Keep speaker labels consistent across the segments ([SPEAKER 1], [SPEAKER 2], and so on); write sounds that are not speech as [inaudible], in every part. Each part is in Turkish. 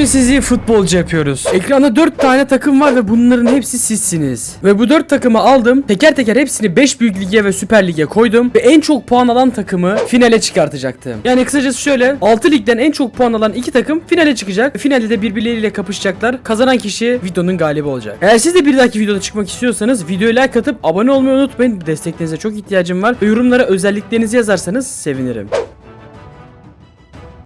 [SPEAKER 1] Bugün sizi futbolcu yapıyoruz. Ekranda 4 tane takım var ve bunların hepsi sizsiniz. Ve bu 4 takımı aldım. Teker teker hepsini 5 büyük lige ve süper lige koydum. Ve en çok puan alan takımı finale çıkartacaktım. Yani kısacası şöyle 6 ligden en çok puan alan 2 takım finale çıkacak. Finalde de birbirleriyle kapışacaklar. Kazanan kişi videonun galibi olacak. Eğer siz de bir dahaki videoda çıkmak istiyorsanız videoya like atıp abone olmayı unutmayın. Desteklerinize çok ihtiyacım var. Ve yorumlara özelliklerinizi yazarsanız sevinirim.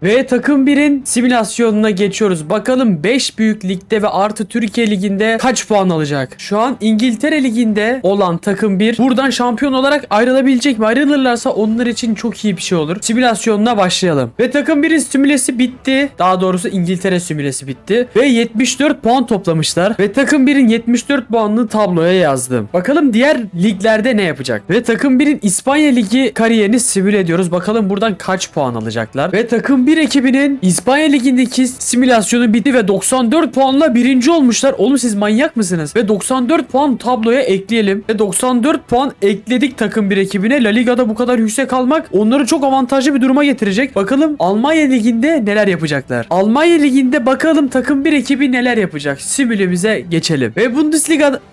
[SPEAKER 1] Ve takım 1'in simülasyonuna geçiyoruz. Bakalım 5 büyük ligde ve artı Türkiye liginde kaç puan alacak? Şu an İngiltere liginde olan takım 1 buradan şampiyon olarak ayrılabilecek mi? Ayrılırlarsa onlar için çok iyi bir şey olur. Simülasyonuna başlayalım. Ve takım 1'in simülesi bitti. Daha doğrusu İngiltere simülesi bitti. Ve 74 puan toplamışlar. Ve takım 1'in 74 puanını tabloya yazdım. Bakalım diğer liglerde ne yapacak? Ve takım 1'in İspanya ligi kariyerini simüle ediyoruz. Bakalım buradan kaç puan alacaklar? Ve takım 1 ekibinin İspanya ligindeki simülasyonu bitti ve 94 puanla birinci olmuşlar. Oğlum siz manyak mısınız? Ve 94 puan tabloya ekleyelim. Ve 94 puan ekledik takım 1 ekibine. La Liga'da bu kadar yüksek almak onları çok avantajlı bir duruma getirecek. Bakalım Almanya liginde neler yapacaklar? Almanya liginde bakalım takım 1 ekibi neler yapacak? Simülemize geçelim. Ve Bundesliga'da... [laughs]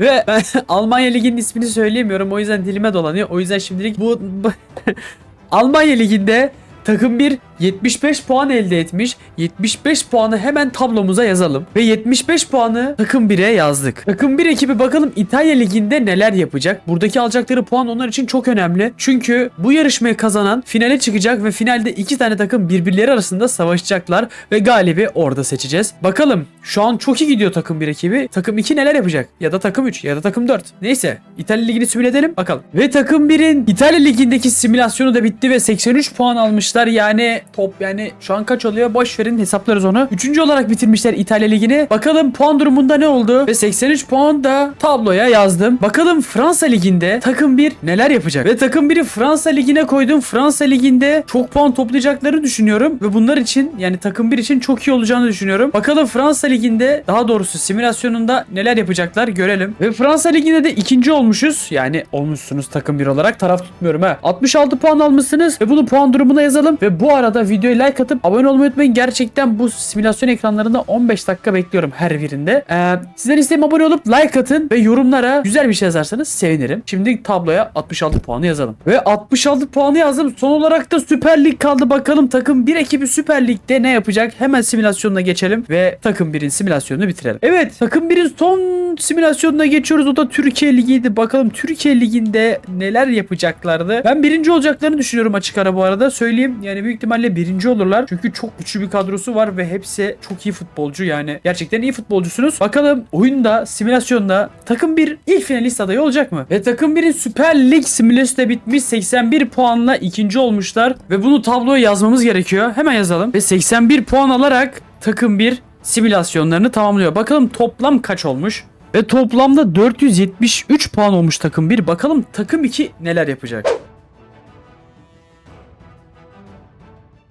[SPEAKER 1] Ve ben [laughs] Almanya liginin ismini söyleyemiyorum. O yüzden dilime dolanıyor. O yüzden şimdilik bu- [laughs] Almanya liginde takım 1 75 puan elde etmiş. 75 puanı hemen tablomuza yazalım. Ve 75 puanı takım 1'e yazdık. Takım 1 ekibi bakalım İtalya liginde neler yapacak? Buradaki alacakları puan onlar için çok önemli. Çünkü bu yarışmayı kazanan finale çıkacak ve finalde iki tane takım birbirleri arasında savaşacaklar ve galibi orada seçeceğiz. Bakalım şu an çok iyi gidiyor takım 1 ekibi. Takım 2 neler yapacak? Ya da takım 3 ya da takım 4. Neyse İtalya ligini simüle edelim bakalım. Ve takım 1'in İtalya ligindeki simülasyonu da bitti ve 83 puan almışlar. Yani top yani şu an kaç oluyor? Boş verin hesaplarız onu. Üçüncü olarak bitirmişler İtalya ligini. Bakalım puan durumunda ne oldu? Ve 83 puan da tabloya yazdım. Bakalım Fransa liginde takım 1 neler yapacak? Ve takım 1'i Fransa ligine koydum. Fransa liginde çok puan toplayacaklarını düşünüyorum. Ve bunlar için yani takım 1 için çok iyi olacağını düşünüyorum. Bakalım Fransa liginde daha doğrusu simülasyonunda neler yapacaklar görelim. Ve Fransa liginde de ikinci olmuşuz. Yani olmuşsunuz takım 1 olarak. Taraf tutmuyorum ha. 66 puan almışsınız ve bunu puan durumuna yazalım. Ve bu arada videoyu like atıp abone olmayı unutmayın. Gerçekten bu simülasyon ekranlarında 15 dakika bekliyorum her birinde. Ee, sizden isteğim abone olup like atın ve yorumlara güzel bir şey yazarsanız sevinirim. Şimdi tabloya 66 puanı yazalım. Ve 66 puanı yazdım. Son olarak da Süper Lig kaldı. Bakalım takım 1 ekibi Süper Lig'de ne yapacak? Hemen simülasyonuna geçelim ve takım 1'in simülasyonunu bitirelim. Evet takım 1'in son simülasyonuna geçiyoruz. O da Türkiye Ligi'ydi. Bakalım Türkiye Ligi'nde neler yapacaklardı. Ben birinci olacaklarını düşünüyorum açık ara bu arada. Söyleyeyim yani büyük ihtimalle birinci olurlar. Çünkü çok güçlü bir kadrosu var ve hepsi çok iyi futbolcu yani. Gerçekten iyi futbolcusunuz. Bakalım oyunda, simülasyonda takım 1 ilk finalist adayı olacak mı? Ve takım 1'in Süper Lig simülasyonu bitmiş. 81 puanla ikinci olmuşlar. Ve bunu tabloya yazmamız gerekiyor. Hemen yazalım. Ve 81 puan alarak takım 1 simülasyonlarını tamamlıyor. Bakalım toplam kaç olmuş? Ve toplamda 473 puan olmuş takım 1. Bakalım takım 2 neler yapacak?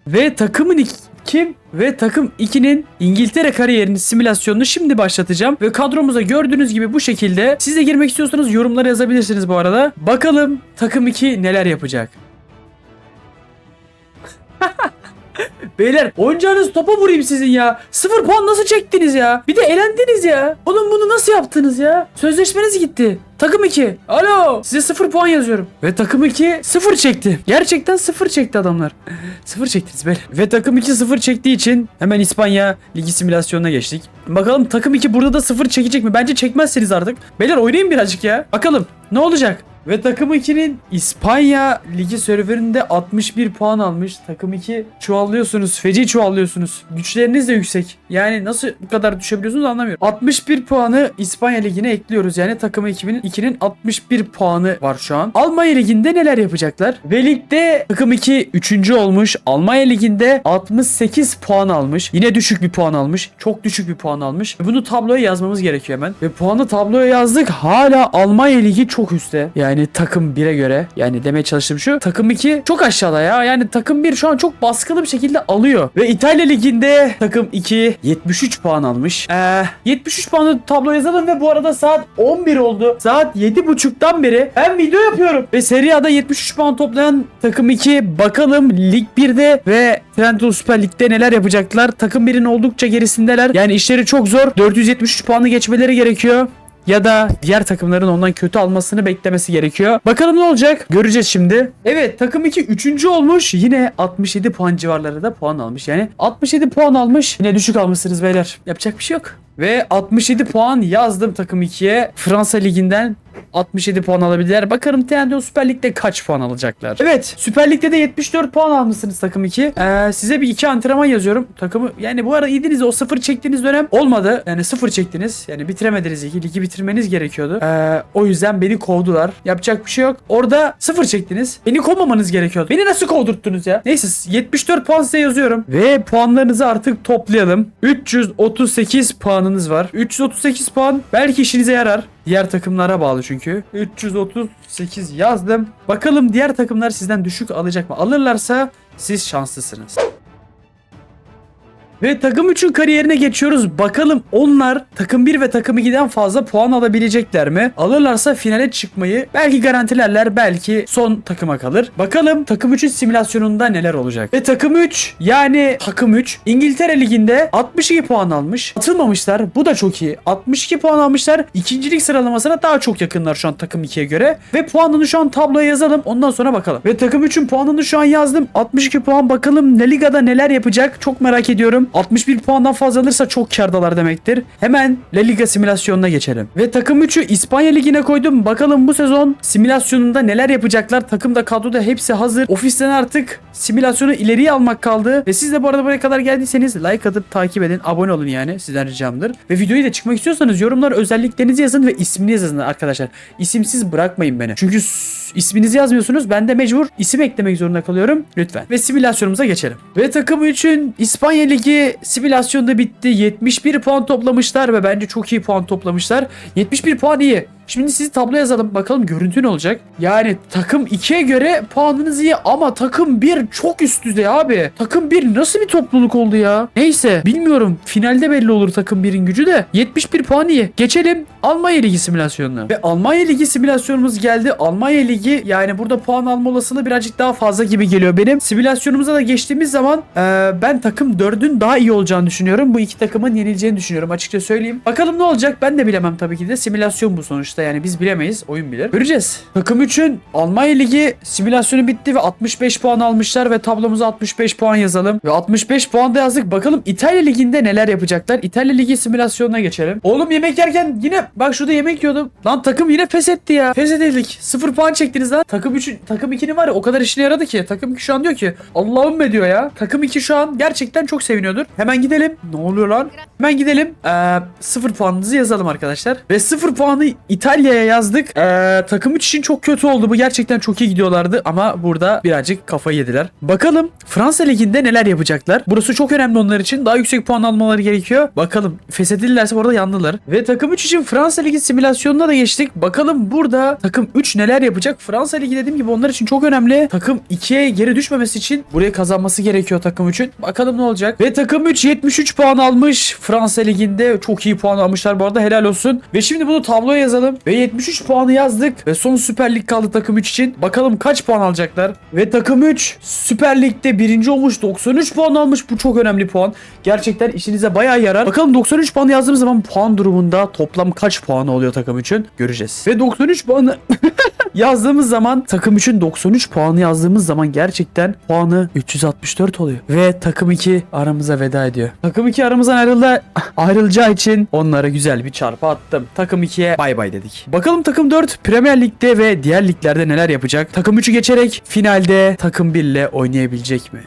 [SPEAKER 1] Ve takımın iki-? Ve takım 2'nin İngiltere kariyerinin simülasyonunu şimdi başlatacağım. Ve kadromuza gördüğünüz gibi bu şekilde. Siz de girmek istiyorsanız yorumlara yazabilirsiniz bu arada. Bakalım takım 2 neler yapacak? [laughs] Beyler oyuncağınız topa vurayım sizin ya. Sıfır puan nasıl çektiniz ya? Bir de elendiniz ya. Oğlum bunu nasıl yaptınız ya? Sözleşmeniz gitti. Takım 2. Alo. Size sıfır puan yazıyorum. Ve takım 2 sıfır çekti. Gerçekten sıfır çekti adamlar. [laughs] sıfır çektiniz böyle. Ve takım 2 sıfır çektiği için hemen İspanya ligi simülasyonuna geçtik. Bakalım takım 2 burada da sıfır çekecek mi? Bence çekmezseniz artık. Beyler oynayın birazcık ya. Bakalım ne olacak? Ve takım 2'nin İspanya ligi serverinde 61 puan almış. Takım 2 çuvallıyorsunuz. Feci çuvallıyorsunuz. Güçleriniz de yüksek. Yani nasıl bu kadar düşebiliyorsunuz anlamıyorum. 61 puanı İspanya ligine ekliyoruz. Yani takım 2'nin 2'nin 61 puanı var şu an. Almanya liginde neler yapacaklar? Ve ligde takım 2 3. olmuş. Almanya liginde 68 puan almış. Yine düşük bir puan almış. Çok düşük bir puan almış. Bunu tabloya yazmamız gerekiyor hemen. Ve puanı tabloya yazdık. Hala Almanya ligi çok üstte. Yani takım 1'e göre. Yani demeye çalıştığım şu. Takım 2 çok aşağıda ya. Yani takım 1 şu an çok baskılı bir şekilde alıyor. Ve İtalya Ligi'nde takım 2 73 puan almış. Ee, 73 puanı tablo yazalım ve bu arada saat 11 oldu. Saat 7.30'dan beri ben video yapıyorum. Ve Serie A'da 73 puan toplayan takım 2 bakalım Lig 1'de ve Trendyol Süper Lig'de neler yapacaklar. Takım 1'in oldukça gerisindeler. Yani işleri çok zor. 473 puanı geçmeleri gerekiyor ya da diğer takımların ondan kötü almasını beklemesi gerekiyor. Bakalım ne olacak? Göreceğiz şimdi. Evet takım 2 3. olmuş. Yine 67 puan civarlarında puan almış. Yani 67 puan almış. Yine düşük almışsınız beyler. Yapacak bir şey yok. Ve 67 puan yazdım takım 2'ye. Fransa Ligi'nden 67 puan alabilirler. Bakalım Trendyol Süper Lig'de kaç puan alacaklar. Evet Süper Lig'de de 74 puan almışsınız takım 2. Ee, size bir iki antrenman yazıyorum. Takımı yani bu ara iyiydiniz o sıfır çektiğiniz dönem olmadı. Yani sıfır çektiniz. Yani bitiremediniz ligi. Ligi bitirmeniz gerekiyordu. Ee, o yüzden beni kovdular. Yapacak bir şey yok. Orada sıfır çektiniz. Beni kovmamanız gerekiyordu. Beni nasıl kovdurttunuz ya? Neyse 74 puan size yazıyorum. Ve puanlarınızı artık toplayalım. 338 puanınız var. 338 puan belki işinize yarar. Diğer takımlara bağlı çünkü. 338 yazdım. Bakalım diğer takımlar sizden düşük alacak mı? Alırlarsa siz şanslısınız. Ve takım 3'ün kariyerine geçiyoruz. Bakalım onlar takım 1 ve takım 2'den fazla puan alabilecekler mi? Alırlarsa finale çıkmayı belki garantilerler belki son takıma kalır. Bakalım takım 3'ün simülasyonunda neler olacak. Ve takım 3 yani takım 3 İngiltere Ligi'nde 62 puan almış. Atılmamışlar. Bu da çok iyi. 62 puan almışlar. İkincilik sıralamasına daha çok yakınlar şu an takım 2'ye göre. Ve puanını şu an tabloya yazalım. Ondan sonra bakalım. Ve takım 3'ün puanını şu an yazdım. 62 puan bakalım ne ligada neler yapacak. Çok merak ediyorum. 61 puandan fazla alırsa çok kardalar demektir. Hemen La Liga simülasyonuna geçelim. Ve takım 3'ü İspanya Ligi'ne koydum. Bakalım bu sezon simülasyonunda neler yapacaklar. Takımda kadroda hepsi hazır. Ofisten artık simülasyonu ileriye almak kaldı. Ve siz de bu arada buraya kadar geldiyseniz like atıp takip edin. Abone olun yani. Sizden ricamdır. Ve videoyu da çıkmak istiyorsanız yorumlar özelliklerinizi yazın ve isminizi yazın arkadaşlar. İsimsiz bırakmayın beni. Çünkü isminizi yazmıyorsunuz. Ben de mecbur isim eklemek zorunda kalıyorum. Lütfen. Ve simülasyonumuza geçelim. Ve takım 3'ün İspanya Ligi simülasyonda bitti. 71 puan toplamışlar ve bence çok iyi puan toplamışlar. 71 puan iyi. Şimdi sizi tablo yazalım. Bakalım görüntü ne olacak? Yani takım 2'ye göre puanınız iyi ama takım 1 çok üst düzey abi. Takım 1 nasıl bir topluluk oldu ya? Neyse bilmiyorum. Finalde belli olur takım 1'in gücü de. 71 puan iyi. Geçelim Almanya Ligi simülasyonuna. Ve Almanya Ligi simülasyonumuz geldi. Almanya Ligi yani burada puan alma olasılığı birazcık daha fazla gibi geliyor benim. Simülasyonumuza da geçtiğimiz zaman e, ben takım 4'ün daha iyi olacağını düşünüyorum. Bu iki takımın yenileceğini düşünüyorum açıkça söyleyeyim. Bakalım ne olacak ben de bilemem tabii ki de. Simülasyon bu sonuçta yani biz bilemeyiz. Oyun bilir. Göreceğiz. Takım 3'ün Almanya Ligi simülasyonu bitti ve 65 puan almışlar ve tablomuza 65 puan yazalım. Ve 65 puan da yazdık. Bakalım İtalya Ligi'nde neler yapacaklar. İtalya Ligi simülasyonuna geçelim. Oğlum yemek yerken yine bak şurada yemek yiyordum. Lan takım yine pes etti ya. Pes edildik. 0 puan çektiniz lan. Takım 3 takım 2'nin var ya o kadar işine yaradı ki. Takım 2 şu an diyor ki Allah'ım be diyor ya. Takım 2 şu an gerçekten çok seviniyordur. Hemen gidelim. Ne oluyor lan? Hemen gidelim. Ee, 0 puanınızı yazalım arkadaşlar. Ve 0 puanı İtalya'ya yazdık. Ee, takım 3 için çok kötü oldu. Bu gerçekten çok iyi gidiyorlardı ama burada birazcık kafayı yediler. Bakalım Fransa Ligi'nde neler yapacaklar? Burası çok önemli onlar için. Daha yüksek puan almaları gerekiyor. Bakalım feshedilirlerse bu arada yandılar. Ve takım 3 için Fransa Ligi simülasyonuna da geçtik. Bakalım burada takım 3 neler yapacak? Fransa Ligi dediğim gibi onlar için çok önemli. Takım 2'ye geri düşmemesi için buraya kazanması gerekiyor takım 3'ün. Bakalım ne olacak? Ve takım 3 73 puan almış. Fransa Ligi'nde çok iyi puan almışlar bu arada helal olsun. Ve şimdi bunu tabloya yazalım. Ve 73 puanı yazdık. Ve son Süper Lig kaldı takım 3 için. Bakalım kaç puan alacaklar? Ve takım 3 Süper Lig'de birinci olmuş. 93 puan almış. Bu çok önemli puan. Gerçekten işinize bayağı yarar. Bakalım 93 puan yazdığımız zaman puan durumunda toplam kaç puanı oluyor takım 3'ün? Göreceğiz. Ve 93 puanı [laughs] yazdığımız zaman takım 3'ün 93 puanı yazdığımız zaman gerçekten puanı 364 oluyor. Ve takım 2 aramıza veda ediyor. Takım 2 aramızdan ayrıldı, ayrılacağı için onlara güzel bir çarpı attım. Takım 2'ye bay bay dedik. Bakalım takım 4 Premier Lig'de ve diğer liglerde neler yapacak? Takım 3'ü geçerek finalde takım 1 ile oynayabilecek mi?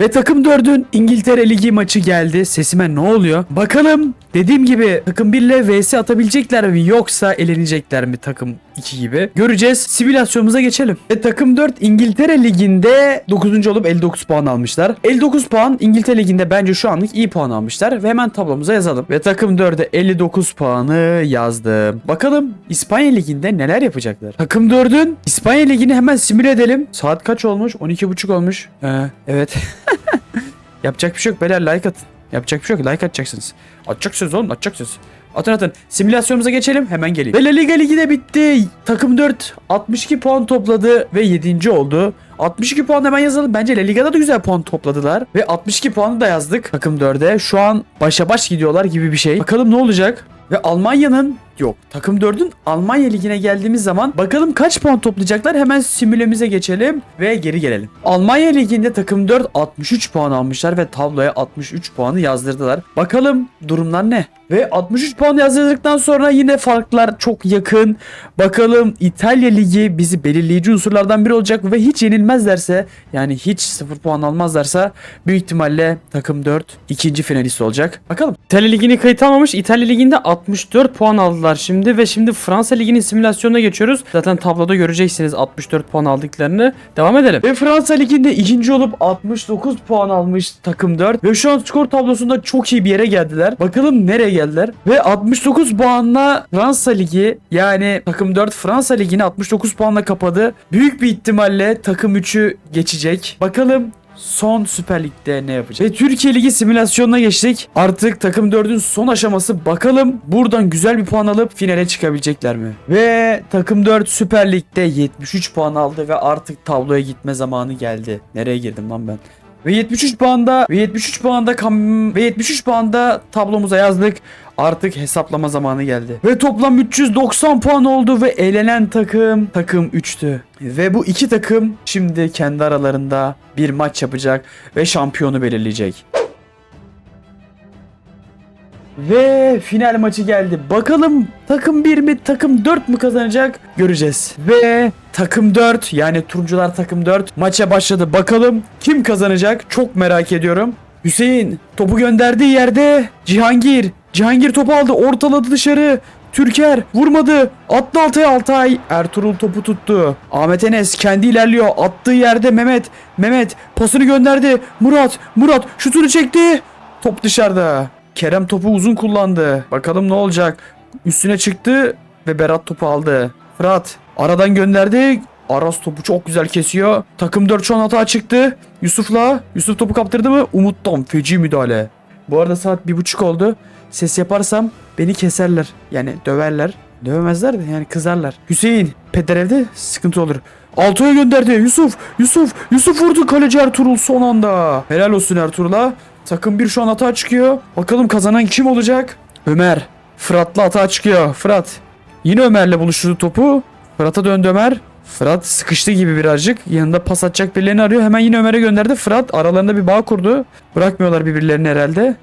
[SPEAKER 1] Ve takım 4'ün İngiltere Ligi maçı geldi. Sesime ne oluyor? Bakalım dediğim gibi takım 1 ile vs atabilecekler mi yoksa elenecekler mi takım 2 gibi. Göreceğiz. Simülasyonumuza geçelim. Ve takım 4 İngiltere Ligi'nde 9. olup 59 puan almışlar. 59 puan İngiltere Ligi'nde bence şu anlık iyi puan almışlar. Ve hemen tablomuza yazalım. Ve takım 4'e 59 puanı yazdım. Bakalım İspanya Ligi'nde neler yapacaklar. Takım 4'ün İspanya Ligi'ni hemen simüle edelim. Saat kaç olmuş? 12.30 olmuş. Ee, evet. [laughs] Yapacak bir şey yok beyler like atın. Yapacak bir şey yok like atacaksınız. Atacaksınız oğlum atacaksınız. Atın atın. Simülasyonumuza geçelim hemen geleyim. Ve La Liga Ligi de bitti. Takım 4 62 puan topladı ve 7. oldu. 62 puan hemen yazalım. Bence La Liga'da da güzel puan topladılar. Ve 62 puanı da yazdık takım 4'e. Şu an başa baş gidiyorlar gibi bir şey. Bakalım ne olacak? Ve Almanya'nın yok takım 4'ün Almanya ligine geldiğimiz zaman bakalım kaç puan toplayacaklar hemen simülemize geçelim ve geri gelelim. Almanya liginde takım 4 63 puan almışlar ve tabloya 63 puanı yazdırdılar. Bakalım durumlar ne? Ve 63 puan yazdırdıktan sonra yine farklar çok yakın. Bakalım İtalya ligi bizi belirleyici unsurlardan biri olacak ve hiç yenilmezlerse yani hiç 0 puan almazlarsa büyük ihtimalle takım 4 ikinci finalist olacak. Bakalım. İtalya ligini kayıt almamış. İtalya liginde 64 puan aldılar şimdi ve şimdi Fransa liginin simülasyonuna geçiyoruz. Zaten tabloda göreceksiniz 64 puan aldıklarını. Devam edelim. Ve Fransa liginde ikinci olup 69 puan almış takım 4 ve şu an skor tablosunda çok iyi bir yere geldiler. Bakalım nereye geldiler? Ve 69 puanla Fransa ligi yani takım 4 Fransa ligini 69 puanla kapadı. Büyük bir ihtimalle takım 3'ü geçecek. Bakalım son Süper Lig'de ne yapacak? Ve Türkiye Ligi simülasyonuna geçtik. Artık takım 4'ün son aşaması. Bakalım buradan güzel bir puan alıp finale çıkabilecekler mi? Ve takım 4 Süper Lig'de 73 puan aldı ve artık tabloya gitme zamanı geldi. Nereye girdim lan ben? Ve 73 puanda ve 73 puanda kam ve 73 puanda tablomuza yazdık. Artık hesaplama zamanı geldi. Ve toplam 390 puan oldu ve eğlenen takım takım 3'tü. Ve bu iki takım şimdi kendi aralarında bir maç yapacak ve şampiyonu belirleyecek. Ve final maçı geldi. Bakalım takım 1 mi takım 4 mü kazanacak göreceğiz. Ve takım 4 yani turuncular takım 4 maça başladı. Bakalım kim kazanacak çok merak ediyorum. Hüseyin topu gönderdiği yerde Cihangir. Cihangir topu aldı ortaladı dışarı. Türker vurmadı. Attı Altay Altay. Ertuğrul topu tuttu. Ahmet Enes kendi ilerliyor. Attığı yerde Mehmet. Mehmet pasını gönderdi. Murat. Murat şutunu çekti. Top dışarıda. Kerem topu uzun kullandı. Bakalım ne olacak. Üstüne çıktı ve Berat topu aldı. Fırat aradan gönderdi. Aras topu çok güzel kesiyor. Takım 4 şu an hata çıktı. Yusuf'la. Yusuf topu kaptırdı mı? Umut'tan feci müdahale. Bu arada saat bir buçuk oldu. Ses yaparsam beni keserler. Yani döverler. Dövemezler de yani kızarlar. Hüseyin. Peder evde sıkıntı olur. Altıya gönderdi. Yusuf. Yusuf. Yusuf vurdu kaleci Ertuğrul son anda. Helal olsun Ertuğrul'a. Takım bir şu an hata çıkıyor. Bakalım kazanan kim olacak? Ömer. Fırat'la hata çıkıyor. Fırat. Yine Ömer'le buluşturdu topu. Fırat'a döndü Ömer. Fırat sıkıştı gibi birazcık. Yanında pas atacak birilerini arıyor. Hemen yine Ömer'e gönderdi. Fırat aralarında bir bağ kurdu. Bırakmıyorlar birbirlerini herhalde.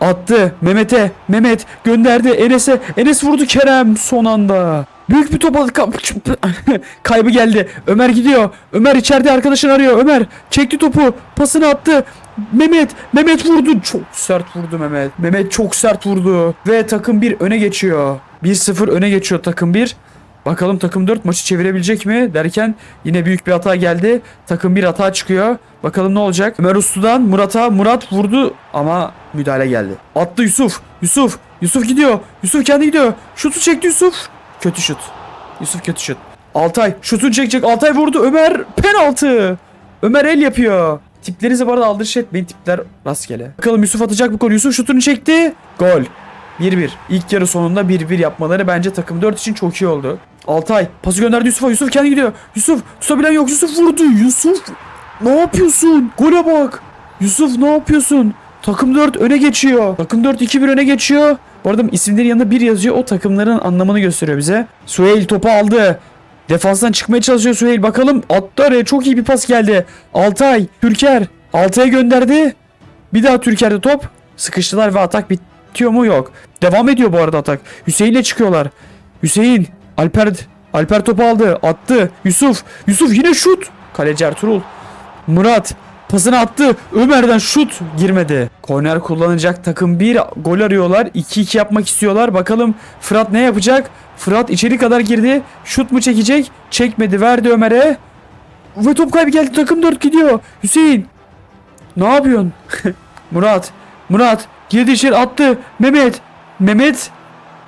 [SPEAKER 1] Attı. Mehmet'e. Mehmet gönderdi. Enes'e. Enes vurdu Kerem son anda. Büyük bir top aldı. Ka- [laughs] Kaybı geldi. Ömer gidiyor. Ömer içeride arkadaşını arıyor. Ömer çekti topu. Pasını attı. Mehmet. Mehmet vurdu. Çok sert vurdu Mehmet. Mehmet çok sert vurdu. Ve takım 1 öne geçiyor. 1-0 öne geçiyor takım 1. Bakalım takım 4 maçı çevirebilecek mi derken yine büyük bir hata geldi. Takım 1 hata çıkıyor. Bakalım ne olacak? Ömer Uslu'dan Murat'a Murat vurdu ama müdahale geldi. Attı Yusuf. Yusuf. Yusuf gidiyor. Yusuf kendi gidiyor. Şutu çekti Yusuf. Kötü şut. Yusuf kötü şut. Altay şutunu çekecek. Altay vurdu. Ömer penaltı. Ömer el yapıyor. Tiplerinize bu arada aldırış etmeyin. Tipler rastgele. Bakalım Yusuf atacak bu gol. Yusuf şutunu çekti. Gol. 1-1. İlk yarı sonunda 1-1 yapmaları bence takım 4 için çok iyi oldu. Altay pası gönderdi Yusuf'a. Yusuf kendi gidiyor. Yusuf tutabilen yok. Yusuf vurdu. Yusuf ne yapıyorsun? Gole bak. Yusuf ne yapıyorsun? Takım 4 öne geçiyor. Takım 4 2-1 öne geçiyor. Bu arada isimlerin yanında bir yazıyor. O takımların anlamını gösteriyor bize. Suheil topu aldı. Defanstan çıkmaya çalışıyor Suheil. Bakalım attı araya. Çok iyi bir pas geldi. Altay. Türker. Altay'a gönderdi. Bir daha Türker'de top. Sıkıştılar ve atak bitiyor mu? Yok. Devam ediyor bu arada atak. Hüseyin'le çıkıyorlar. Hüseyin. Alper. Alper topu aldı. Attı. Yusuf. Yusuf yine şut. Kaleci Ertuğrul. Murat. Pasını attı. Ömer'den şut girmedi. Korner kullanacak takım 1 gol arıyorlar. 2-2 yapmak istiyorlar. Bakalım Fırat ne yapacak? Fırat içeri kadar girdi. Şut mu çekecek? Çekmedi. Verdi Ömer'e. Ve top kaybı geldi. Takım 4 gidiyor. Hüseyin. Ne yapıyorsun? [laughs] Murat. Murat. Girdi içeri attı. Mehmet. Mehmet.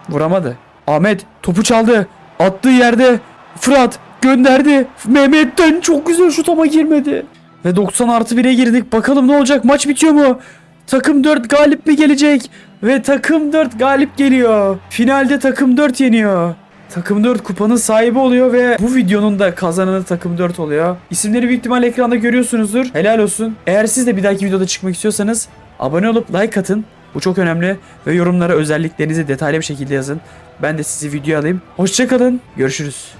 [SPEAKER 1] Vuramadı. Ahmet topu çaldı. Attığı yerde Fırat gönderdi. Mehmet'ten çok güzel şut ama girmedi. Ve 90 artı 1'e girdik. Bakalım ne olacak? Maç bitiyor mu? Takım 4 galip mi gelecek? Ve takım 4 galip geliyor. Finalde takım 4 yeniyor. Takım 4 kupanın sahibi oluyor ve bu videonun da kazananı takım 4 oluyor. İsimleri büyük ihtimal ekranda görüyorsunuzdur. Helal olsun. Eğer siz de bir dahaki videoda çıkmak istiyorsanız abone olup like atın. Bu çok önemli ve yorumlara özelliklerinizi detaylı bir şekilde yazın. Ben de sizi videoya alayım. Hoşçakalın. Görüşürüz.